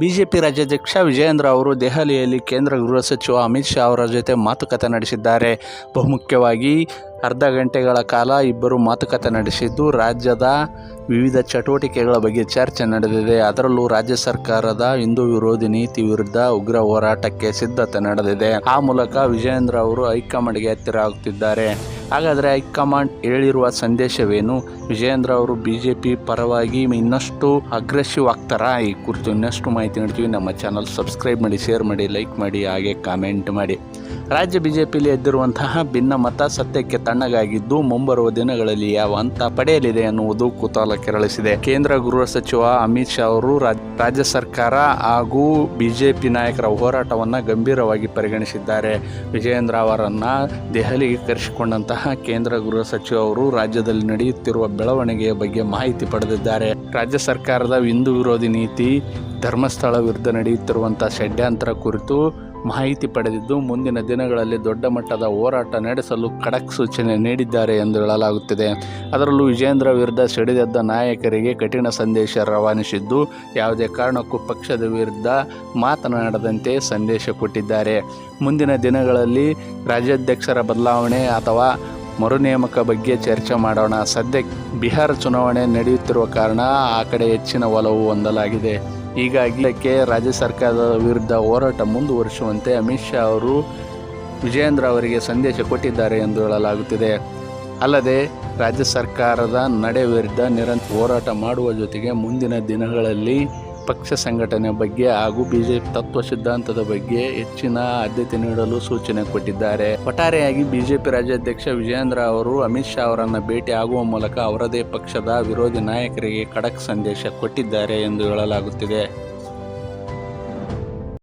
BJP ರಾಜ್ಯಾಧ್ಯಕ್ಷ ವಿಜಯೇಂದ್ರ ಅವರು ದೆಹಲಿಯಲ್ಲಿ ಕೇಂದ್ರ ಗೃಹ ಸಚಿವ ಅಮಿತ್ ಶಾ ಅವರ ಜೊತೆ ಮಾತುಕತೆ ನಡೆಸಿದ್ದಾರೆ. ಬಹುಮುಖ್ಯವಾಗಿ ಅರ್ಧ ಗಂಟೆಗಳ ಕಾಲ ಇಬ್ಬರು ಮಾತುಕತೆ ನಡೆಸಿದ್ದು, ರಾಜ್ಯದ ವಿವಿಧ ಚಟುವಟಿಕೆಗಳ ಬಗ್ಗೆ ಚರ್ಚೆ ನಡೆದಿದೆ. ಅದರಲ್ಲೂ ರಾಜ್ಯ ಸರ್ಕಾರದ ಹಿಂದೂ ವಿರೋಧಿ ನೀತಿ ವಿರುದ್ಧ ಉಗ್ರ ಹೋರಾಟಕ್ಕೆ ಸಿದ್ಧತೆ ನಡೆದಿದೆ. ಆ ಮೂಲಕ ವಿಜಯೇಂದ್ರ ಅವರು ಹೈಕಮಾಂಡ್ಗೆ ಹತ್ತಿರ ಆಗುತ್ತಿದ್ದಾರೆ ಹಾಗಾದರೆ ಹೈಕಮಾಂಡ್ ಹೇಳಿರುವ ಸಂದೇಶವೇನು? ವಿಜಯೇಂದ್ರ ಅವರು ಬಿಜೆಪಿ ಪರವಾಗಿ ಇನ್ನಷ್ಟು ಅಗ್ರೆಸಿವ್ ಆಗ್ತಾರಾ? ಈ ಕುರಿತು ಇನ್ನಷ್ಟು ಮಾಹಿತಿ ನೀಡ್ತೀವಿ. ನಮ್ಮ ಚಾನಲ್ ಸಬ್ಸ್ಕ್ರೈಬ್ ಮಾಡಿ ಶೇರ್ ಮಾಡಿ ಲೈಕ್ ಮಾಡಿ, ಹಾಗೆ ಕಾಮೆಂಟ್ ಮಾಡಿ. ರಾಜ್ಯ ಬಿಜೆಪಿಯಲ್ಲಿ ಎದ್ದಿರುವಂತಹ ಭಿನ್ನ ಮತ ಸತ್ಯಕ್ಕೆ ತಣ್ಣಗಾಗಿದ್ದು ಮುಂಬರುವ ದಿನಗಳಲ್ಲಿ ಯಾವ ಹಂತ ಪಡೆಯಲಿದೆ ಎನ್ನುವುದು ಕುತೂಹಲ ಕೆರಳಿಸಿದೆ. ಕೇಂದ್ರ ಗೃಹ ಸಚಿವ ಅಮಿತ್ ಶಾ ಅವರು ರಾಜ್- ರಾಜ್ಯ ಸರ್ಕಾರ ಹಾಗೂ ಬಿಜೆಪಿ ನಾಯಕರ ಹೋರಾಟವನ್ನು ಗಂಭೀರವಾಗಿ ಪರಿಗಣಿಸಿದ್ದಾರೆ. ವಿಜಯೇಂದ್ರ ಅವರನ್ನ ದೆಹಲಿಗೆ ಕರೆಸಿಕೊಂಡಂತಹ ಕೇಂದ್ರ ಗೃಹ ಸಚಿವ ಅವರು ರಾಜ್ಯದಲ್ಲಿ ನಡೆಯುತ್ತಿರುವ ಬೆಳವಣಿಗೆಯ ಬಗ್ಗೆ ಮಾಹಿತಿ ಪಡೆದಿದ್ದಾರೆ. ರಾಜ್ಯ ಸರ್ಕಾರದ ಹಿಂದೂ ವಿರೋಧಿ ನೀತಿ, ಧರ್ಮಸ್ಥಳ ವಿರುದ್ಧ ನಡೆಯುತ್ತಿರುವಂತಹ ಷಡ್ಯಂತ್ರ ಕುರಿತು ಮಾಹಿತಿ ಪಡೆದಿದ್ದು, ಮುಂದಿನ ದಿನಗಳಲ್ಲಿ ದೊಡ್ಡ ಮಟ್ಟದ ಹೋರಾಟ ನಡೆಸಲು ಖಡಕ್ ಸೂಚನೆ ನೀಡಿದ್ದಾರೆ ಎಂದು ಹೇಳಲಾಗುತ್ತಿದೆ. ಅದರಲ್ಲೂ ವಿಜೇಂದ್ರ ವಿರುದ್ಧ ಸಿಡಿದೆದ್ದ ನಾಯಕರಿಗೆ ಕಠಿಣ ಸಂದೇಶ ರವಾನಿಸಿದ್ದು, ಯಾವುದೇ ಕಾರಣಕ್ಕೂ ಪಕ್ಷದ ವಿರುದ್ಧ ಮಾತನಾಡದಂತೆ ಸಂದೇಶ ಕೊಟ್ಟಿದ್ದಾರೆ. ಮುಂದಿನ ದಿನಗಳಲ್ಲಿ ರಾಜ್ಯಾಧ್ಯಕ್ಷರ ಬದಲಾವಣೆ ಅಥವಾ ಮರು ನೇಮಕ ಬಗ್ಗೆ ಚರ್ಚೆ ಮಾಡೋಣ. ಸದ್ಯಕ್ಕೆ ಬಿಹಾರ ಚುನಾವಣೆ ನಡೆಯುತ್ತಿರುವ ಕಾರಣ ಆ ಕಡೆ ಹೆಚ್ಚಿನ ಒಲವು ಹೊಂದಲಾಗಿದೆ. ಹೀಗಾಗಿ ಇದಕ್ಕೆ ರಾಜ್ಯ ಸರ್ಕಾರದ ವಿರುದ್ಧ ಹೋರಾಟ ಮುಂದುವರಿಸುವಂತೆ ಅಮಿತ್ ಶಾ ಅವರು ವಿಜಯೇಂದ್ರ ಅವರಿಗೆ ಸಂದೇಶ ಕೊಟ್ಟಿದ್ದಾರೆ ಎಂದು ಹೇಳಲಾಗುತ್ತಿದೆ. ಅಲ್ಲದೆ, ರಾಜ್ಯ ಸರ್ಕಾರದ ನಡೆ ವಿರುದ್ಧ ನಿರಂತರ ಹೋರಾಟ ಮಾಡುವ ಜೊತೆಗೆ ಮುಂದಿನ ದಿನಗಳಲ್ಲಿ ಪಕ್ಷ ಸಂಘಟನೆ ಬಗ್ಗೆ ಹಾಗೂ ಬಿಜೆಪಿ ತತ್ವ ಸಿದ್ಧಾಂತದ ಬಗ್ಗೆ ಹೆಚ್ಚಿನ ಆದ್ಯತೆ ನೀಡಲು ಸೂಚನೆ ಕೊಟ್ಟಿದ್ದಾರೆ. ಒಟ್ಟಾರೆಯಾಗಿ ಬಿಜೆಪಿ ರಾಜ್ಯಾಧ್ಯಕ್ಷ ವಿಜೇಂದ್ರ ಅವರು ಅಮಿತ್ ಶಾ ಅವರನ್ನು ಭೇಟಿ ಆಗುವ ಮೂಲಕ ಅವರದೇ ಪಕ್ಷದ ವಿರೋಧಿ ನಾಯಕರಿಗೆ ಖಡಕ್ ಸಂದೇಶ ಕೊಟ್ಟಿದ್ದಾರೆ ಎಂದು ಹೇಳಲಾಗುತ್ತಿದೆ.